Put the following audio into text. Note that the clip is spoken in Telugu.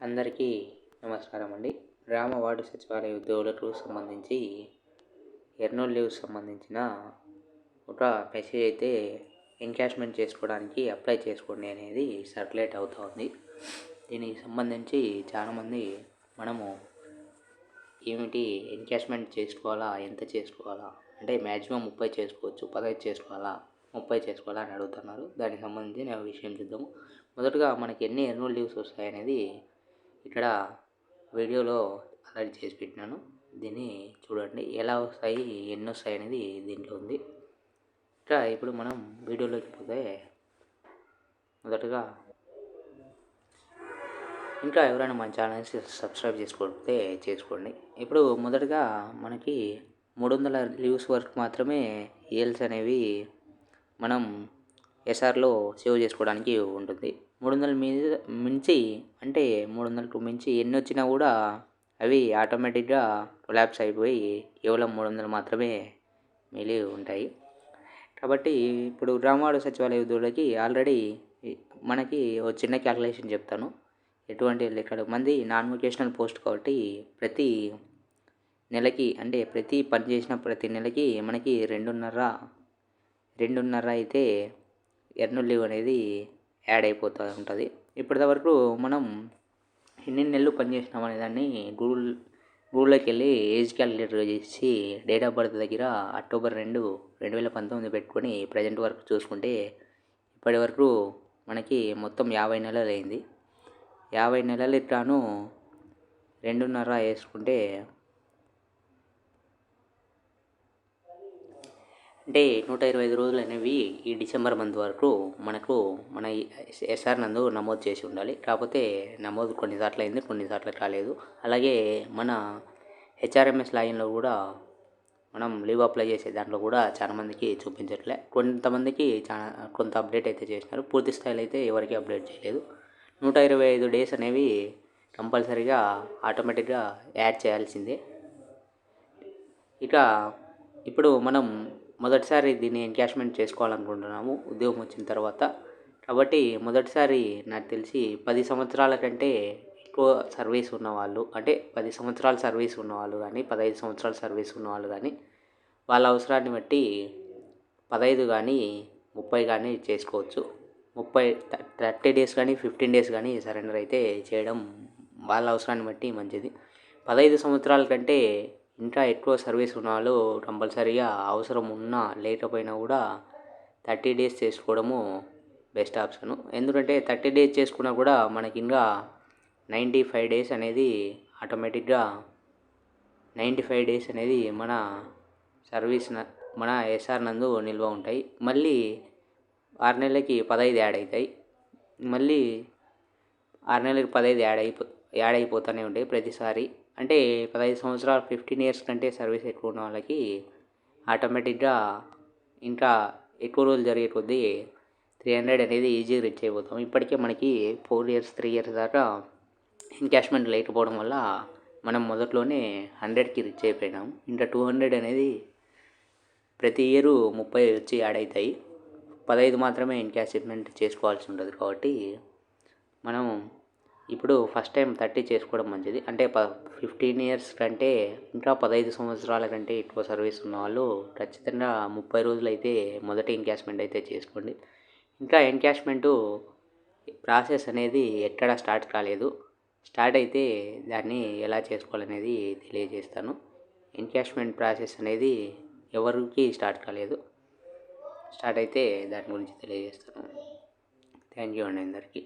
అందరికీ నమస్కారం అండి గ్రామ వార్డు సచివాలయ ఉద్యోగులకు సంబంధించి ఎర్నూల్ లీవ్ సంబంధించిన ఒక మెసేజ్ అయితే ఎన్కాష్మెంట్ చేసుకోవడానికి అప్లై చేసుకోండి అనేది సర్క్యులేట్ అవుతుంది దీనికి సంబంధించి చాలామంది మనము ఏమిటి ఎన్కాష్మెంట్ చేసుకోవాలా ఎంత చేసుకోవాలా అంటే మ్యాక్సిమం ముప్పై చేసుకోవచ్చు పదహైదు చేసుకోవాలా ముప్పై చేసుకోవాలా అని అడుగుతున్నారు. దానికి సంబంధించి నేను విషయం చూద్దాము. మొదటగా మనకి ఎన్ని ఎన్రోల్ లీవ్స్ వస్తాయనేది ఇక్కడ వీడియోలో అలాంటి చేసి పెట్టినాను. దీన్ని చూడండి. ఎలా వస్తాయి ఎన్ని వస్తాయి అనేది దీంట్లో ఉంది. ఇక్కడ ఇప్పుడు మనం వీడియోలోకి పోతే మొదటగా ఇంకా ఎవరైనా మన ఛానల్ని సబ్స్క్రైబ్ చేసుకోకపోతే చేసుకోండి. ఇప్పుడు మొదటగా మనకి మూడు వందల లీవ్స్ వరకు మాత్రమే ఏల్స్ అనేవి మనం ఎస్ఆర్లో సేవ్ చేసుకోవడానికి ఉంటుంది. మూడు వందల మీద మించి అంటే మూడు వందలకు మించి ఎన్ని వచ్చినా కూడా అవి ఆటోమేటిక్గా కొలాప్స్ అయిపోయి కేవలం మూడు వందలు మాత్రమే మిగిలి ఉంటాయి. కాబట్టి ఇప్పుడు గ్రామవాడ సచివాలయ ఉద్యోగులకి ఆల్రెడీ మనకి ఒక చిన్న క్యాలిక్యులేషన్ చెప్తాను. ఎటువంటి ఇక్కడ మంది నాన్ వొకేషనల్ పోస్ట్ కాబట్టి ప్రతి నెలకి అంటే ప్రతి పని చేసిన ప్రతి నెలకి మనకి రెండున్నర రెండున్నర అయితే ఎర్నల్ లీవ్ అనేది యాడ్ అయిపోతూ ఉంటుంది. ఇప్పటివరకు మనం ఎన్ని నెలలు పనిచేసినాం అనే దాన్ని గూగుల్ గూగుల్లోకి వెళ్ళి ఏజ్ క్యాలిక్యులేటర్ చేసి డేట్ ఆఫ్ బర్త్ దగ్గర అక్టోబర్ రెండు రెండు వేల పంతొమ్మిది పెట్టుకొని ప్రజెంట్ వరకు చూసుకుంటే ఇప్పటి వరకు మనకి మొత్తం యాభై నెలలు అయింది యాభై నెలలు ఇట్లాను రెండున్నర వేసుకుంటే అంటే నూట ఇరవై ఐదు రోజులు అనేవి ఈ డిసెంబర్ మంత్ వరకు మనకు మన ఎస్ఆర్ నందు నమోదు చేసి ఉండాలి. కాకపోతే నమోదు కొన్నిసార్లు అయింది కొన్నిసార్లు కాలేదు అలాగే మన హెచ్ఆర్ఎంఎస్ లాగిన్లో కూడా మనం లీవ్ అప్లై చేసే దాంట్లో కూడా చాలామందికి చూపించట్లే. కొంతమందికి చాలా కొంత అప్డేట్ అయితే చేసినారు. పూర్తి స్థాయిలో అయితే ఎవరికి అప్డేట్ చేయలేదు. నూట ఇరవై ఐదు డేస్ అనేవి కంపల్సరీగా ఆటోమేటిక్గా యాడ్ చేయాల్సిందే. ఇక ఇప్పుడు మనం మొదటిసారి దీన్ని ఎన్కాష్మెంట్ చేసుకోవాలనుకుంటున్నాము. ఉద్యోగం వచ్చిన తర్వాత. కాబట్టి మొదటిసారి నాకు తెలిసి పది సంవత్సరాల కంటే ఎక్కువ సర్వీస్ ఉన్నవాళ్ళు అంటే పది సంవత్సరాల సర్వీస్ ఉన్నవాళ్ళు కానీ పదహైదు సంవత్సరాల సర్వీస్ ఉన్నవాళ్ళు కానీ వాళ్ళ అవసరాన్ని బట్టి పదహైదు కానీ ముప్పై కానీ చేసుకోవచ్చు. ముప్పై థర్టీ డేస్ కానీ ఫిఫ్టీన్ డేస్ కానీ సరెండర్ అయితే చేయడం వాళ్ళ అవసరాన్ని బట్టి మంచిది. పదహైదు సంవత్సరాల కంటే ఇంకా ఎక్కువ సర్వీస్ రుణాలు కంపల్సరిగా కంపల్సరీగా అవసరం ఉన్నా లేకపోయినా కూడా థర్టీ డేస్ చేసుకోవడము బెస్ట్ ఆప్షను. ఎందుకంటే థర్టీ డేస్ చేసుకున్నా కూడా మనకి ఇంకా నైంటీ ఫైవ్ డేస్ అనేది ఆటోమేటిక్గా నైంటీ ఫైవ్ డేస్ అనేది మన సర్వీస్ మన ఎస్ఆర్ నందు నిల్వ ఉంటాయి. మళ్ళీ ఆరు నెలలకి పదహైదు యాడ్ అవుతాయి మళ్ళీ ఆరు నెలలకి పదహైదు యాడ్ అయిపో యాడ్ అయిపోతూనే ఉంటాయి ప్రతిసారి. అంటే పదహైదు సంవత్సరాలు ఫిఫ్టీన్ ఇయర్స్ కంటే సర్వీస్ ఎక్కువ ఉన్న వాళ్ళకి ఆటోమేటిక్గా ఇంకా ఎక్కువ రోజులు జరిగే కొద్దీ త్రీ హండ్రెడ్ అనేది ఈజీగా రీచ్ అయిపోతాం. ఇప్పటికే మనకి ఫోర్ ఇయర్స్ త్రీ ఇయర్స్ దాకా ఎన్కాష్మెంట్ లేకపోవడం వల్ల మనం మొదట్లోనే హండ్రెడ్కి రీచ్ అయిపోయినాం. ఇంకా టూ హండ్రెడ్ అనేది ప్రతి ఇయర్ ముప్పై వచ్చి యాడ్ అవుతాయి. పదహైదు మాత్రమే ఎన్కాష్మెంట్ చేసుకోవాల్సి ఉంటుంది కాబట్టి మనం ఇప్పుడు ఫస్ట్ టైం థర్టీ చేసుకోవడం మంచిది. అంటే ప ఫిఫ్టీన్ ఇయర్స్ కంటే ఇంకా పదహైదు సంవత్సరాల కంటే ఎక్కువ సర్వీస్ ఉన్న వాళ్ళు ఖచ్చితంగా ముప్పై రోజులు అయితే మొదటి ఎన్కాష్మెంట్ అయితే చేసుకోండి. ఇంకా ఎన్కాష్మెంటు ప్రాసెస్ అనేది ఎక్కడ స్టార్ట్ కాలేదు. స్టార్ట్ అయితే దాన్ని ఎలా చేసుకోవాలనేది తెలియజేస్తాను. ఎన్కాష్మెంట్ ప్రాసెస్ అనేది ఎవరికి స్టార్ట్ కాలేదు. స్టార్ట్ అయితే దాని గురించి తెలియజేస్తాను. థ్యాంక్ యూ అండి అందరికీ.